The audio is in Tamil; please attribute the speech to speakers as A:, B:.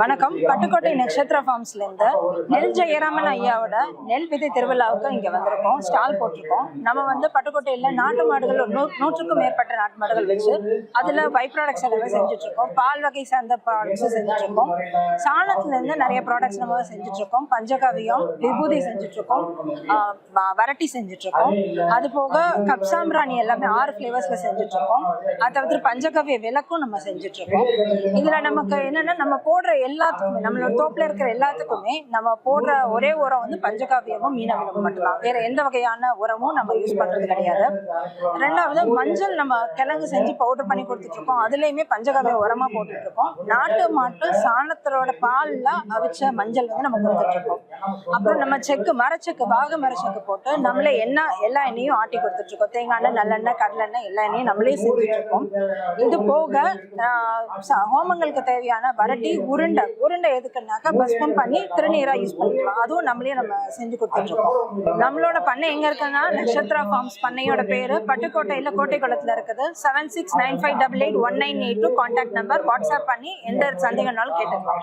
A: வணக்கம். பட்டுக்கோட்டை நட்சத்திர ஃபார்ம்ஸ்லேருந்து நெல் ஜெயராமன் ஐயாவோட நெல் விதை திருவிழாவுக்கு இங்கே வந்திருக்கோம். ஸ்டால் போட்டிருக்கோம். நம்ம வந்து பட்டுக்கோட்டையில் நாட்டு மாடுகள் ஒரு நூ நூற்றுக்கும் மேற்பட்ட நாட்டு மாடுகள் வச்சு அதில் பை ப்ராடக்ட்ஸ் எல்லாமே செஞ்சுட்ருக்கோம். பால் வகை சார்ந்த ப்ராடக்ட்ஸும் செஞ்சுட்ருக்கோம். சாணத்துலேருந்து நிறைய ப்ராடக்ட்ஸ் நம்ம செஞ்சுட்ருக்கோம். பஞ்சகவியம் விபூதி செஞ்சுட்ருக்கோம். வரட்டி செஞ்சுட்ருக்கோம். அது போக கப் சாம்பிராணி எல்லாமே ஆறு ஃப்ளேவர்ஸில் செஞ்சுட்ருக்கோம். அதை தவிர்த்து பஞ்சகவிய விளக்கும் நம்ம செஞ்சுட்ருக்கோம். இதில் நமக்கு என்னென்னா நம்ம போடுற எல்லாத்துக்குமே நம்மளோட தோப்பில் இருக்கிற எல்லாத்துக்குமே நம்ம போடுற ஒரே உரம் வந்து பஞ்சகாவியமும் மீனவிலும் மட்டும்தான். வேற எந்த வகையான உரமும் நம்ம யூஸ் பண்ணுறது கிடையாது. ரெண்டாவது மஞ்சள் நம்ம கிழங்கு செஞ்சு பவுடர் பண்ணி கொடுத்துட்ருக்கோம். அதுலேயுமே பஞ்சகாவிய உரமாக போட்டுட்ருக்கோம். நாட்டு மாட்டு சாணத்தோட பாலில் அவிச்ச மஞ்சள் வந்து நம்ம கொடுத்துட்ருக்கோம். அப்புறம் நம்ம செக்கு மரச்செக்கு பாக மரச்செக்கு போட்டு நம்மளே என்ன எல்லா எண்ணெயும் ஆட்டி கொடுத்துட்ருக்கோம். தேங்காய் எண்ணெய் நல்லெண்ணெய் கடலெண்ணெய் எல்லா எண்ணெயும் நம்மளே செஞ்சுட்ருக்கோம். இது போக ஹோமங்களுக்கு தேவையான வரட்டி உருண்டை உருண்டை உருண்டை எதுக்குன்னாக்கா பஸ்பம் பண்ணி திருநீராக யூஸ் பண்ணிக்கலாம். அதுவும் நம்மளே நம்ம செஞ்சு கொடுத்துட்ருக்கோம் நம்மளோட பண்ணை எங்கே இருக்குன்னா நட்சத்திரா ஃபார்ம்ஸ் பண்ணையோட பேர் பட்டுக்கோட்டையில் கோட்டைக்குளத்தில் இருக்குது. Seven six nine five double eight one nine eight two contact number WhatsApp பண்ணி எந்த சந்தேகம்னாலும் கேட்டுக்கலாம்.